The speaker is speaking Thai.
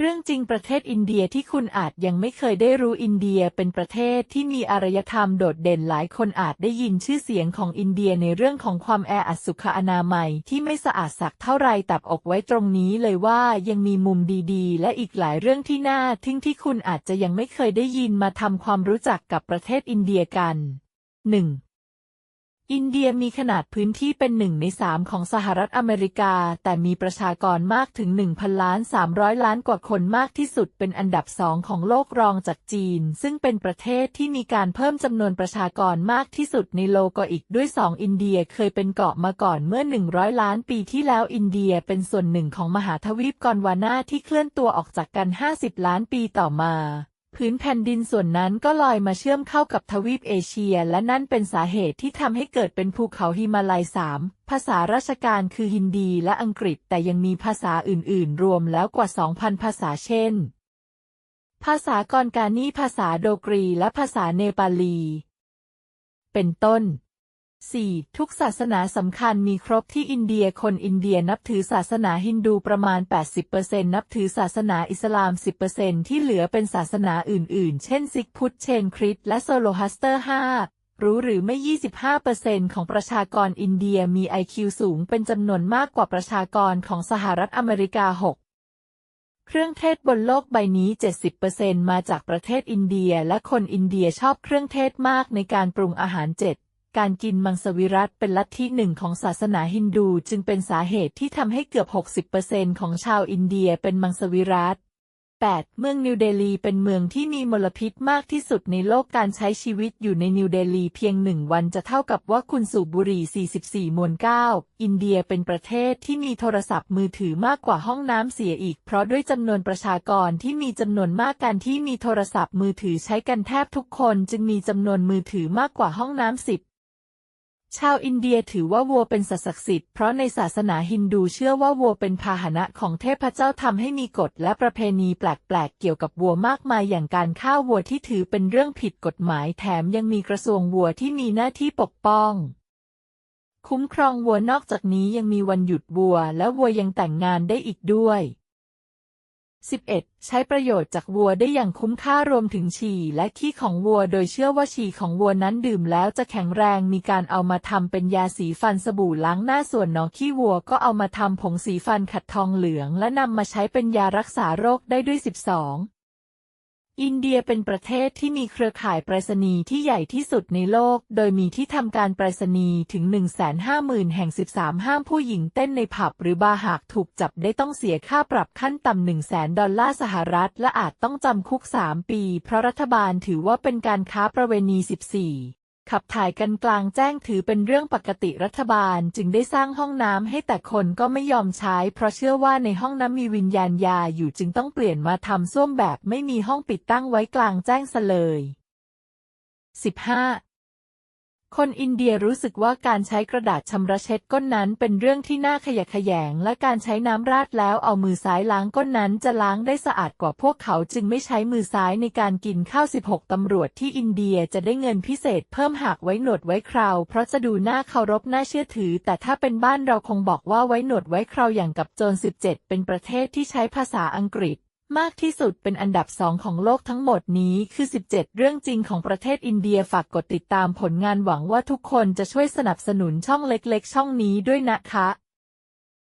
เรื่องจริงประเทศอินเดียที่คุณอาจยังไม่เคยได้รู้อินเดียเป็นประเทศที่มีอารยธรรมโดดเด่นหลายคนอาจได้ยินชื่อเสียงของอินเดียในเรื่องของความแออัดสุขอนามัยที่ไม่สะอาดสักเท่าไรตับอกไว้ตรงนี้เลยว่ายังมีมุมดีๆ และอีกหลายเรื่องที่น่าทึ่งที่คุณอาจจะยังไม่เคยได้ยินมาทำความรู้จักกับประเทศอินเดียกัน 1. อินเดียมีขนาดพื้นที่เป็นหนึ่งในสามของสหรัฐอเมริกา แต่มีประชากรมากถึง 1,000 ล้าน 300 ล้านกว่าคนมากที่สุดเป็นอันดับสองของโลกรองจากจีน ซึ่งเป็นประเทศที่มีการเพิ่มจำนวนประชากรมากที่สุดในโลกอีกด้วยสองอินเดียเคยเป็นเกาะมาก่อนเมื่อ 100 ล้านปีที่แล้วอินเดียเป็นส่วนหนึ่งของมหาทวีปกอนวาน่าที่เคลื่อนตัวออกจากกัน 50 ล้านปีต่อมา พื้นแผ่นดินส่วนนั้นก็ลอยมาเชื่อมเข้ากับทวีปเอเชีย และนั่นเป็นสาเหตุที่ทำให้เกิดเป็นภูเขาฮิมาลัยสามภาษาราชการคือฮินดีและอังกฤษแต่ยังมีภาษาอื่น ๆ รวมแล้วกว่า 2,000 ภาษาเช่น ภาษากอนกานีภาษาโดกรีและภาษาเนปาลี เป็นต้น 4. ทุกศาสนาสำคัญมีครบที่อินเดียคนอินเดียนับถือศาสนาฮินดูประมาณ 80%นับถือศาสนาอิสลาม 10%ที่เหลือเป็นศาสนาอื่นๆ เช่นซิกพุทธเชนคริสและโซโลฮัสเตอร์ 5 รู้หรือไม่ 25%ของประชากรอินเดียมี IQ สูงเป็นจำนวนมากกว่าประชากรของสหรัฐอเมริกา6เครื่องเทศบนโลกใบนี้ 70%มาจากประเทศอินเดีย และคนอินเดียชอบเครื่องเทศมากในการปรุงอาหารเจ็ด การกินมังสวิรัตเป็นลัทธิหนึ่งของศาสนาฮินดูจึงเป็นสาเหตุที่ทำให้เกือบ 60%ของชาวอินเดียเป็นมังสวิรัต 8. เมืองนิวเดลีเป็นเมืองที่มีมลพิษมากที่สุดในโลกการใช้ชีวิตอยู่ในนิวเดลีเพียงหนึ่งวันจะเท่ากับว่าคุณสูบบุหรี่ 44 มวน9อินเดียเป็นประเทศที่มีโทรศัพท์มือถือมากกว่าห้องน้ำเสียอีก เพราะด้วยจำนวนประชากรที่มีจำนวนมากการที่มีโทรศัพท์มือถือใช้กันแทบทุกคน จึงมีจำนวนมือถือมากกว่าห้องน้ำสิบ ชาวอินเดียถือว่าวัวเป็นสัตว์ศักดิ์สิทธิ์เพราะในศาสนาฮินดูเชื่อว่าวัวเป็นพาหนะของเทพเจ้าทำให้มีกฎและประเพณีแปลกๆ เกี่ยวกับวัวมากมายอย่างการฆ่าวัวที่ถือเป็นเรื่องผิดกฎหมายแถมยังมีกระทรวงวัวที่มีหน้าที่ปกป้อง คุ้มครองวัวนอกจากนี้ยังมีวันหยุดวัว และวัวยังแต่งงานได้อีกด้วย 11. ใช้ประโยชน์จากวัวได้อย่างคุ้มค่ารวมถึงฉี่และขี้ของวัว โดยเชื่อว่าฉี่ของวัวนั้นดื่มแล้วจะแข็งแรงมีการเอามาทำเป็นยาสีฟันสบู่ล้างหน้าส่วนหนอขี้วัวก็เอามาทำผงสีฟันขัดทองเหลือง และนำมาใช้เป็นยารักษาโรคได้ด้วย 12 อินเดียเป็นประเทศที่มีเครือข่ายไปรษณีย์ที่ใหญ่ที่สุดในโลก โดยมีที่ทำการไปรษณีย์ถึง 150,000 แห่ง 13 ห้ามผู้หญิงเต้นในผับหรือบาร์หากถูกจับได้ต้องเสียค่าปรับขั้นต่ำ 100,000 ดอลลาร์สหรัฐ และอาจต้องจำคุก 3 ปี เพราะรัฐบาลถือว่าเป็นการค้าประเวณี 14 ขับถ่ายกันกลางแจ้งถือเป็นเรื่องปกติรัฐบาลจึงได้สร้างห้องน้ำให้แต่คนก็ไม่ยอมใช้ เพราะเชื่อว่าในห้องน้ำมีวิญญาณยาอยู่จึงต้องเปลี่ยนมาทำส้วมแบบไม่มีห้องปิดตั้งไว้กลางแจ้งซะเลย 15. คนอินเดียรู้สึกว่าการใช้กระดาษชำระเช็ดก้นนั้นเป็นเรื่องที่น่าขยะแขยง และการใช้น้ำราดแล้วเอามือซ้ายล้างก้นนั้นจะล้างได้สะอาดกว่าพวกเขาจึงไม่ใช้มือซ้ายในการกินข้าว 16 ตำรวจที่อินเดียจะได้เงินพิเศษเพิ่มหากไว้หนวดไว้คราว เพราะจะดูน่าเคารพน่าเชื่อถือ แต่ถ้าเป็นบ้านเราคงบอกว่าไว้หนวดไว้คราวอย่างกับโจร 17 เป็นประเทศที่ใช้ภาษาอังกฤษ มากที่สุดเป็นอันดับสองของโลกทั้งหมดนี้คือ 17 เรื่องจริงของประเทศอินเดียฝากกดติดตามผลงานหวังว่าทุกคนจะช่วยสนับสนุนช่องเล็กๆ ช่องนี้ด้วยนะคะ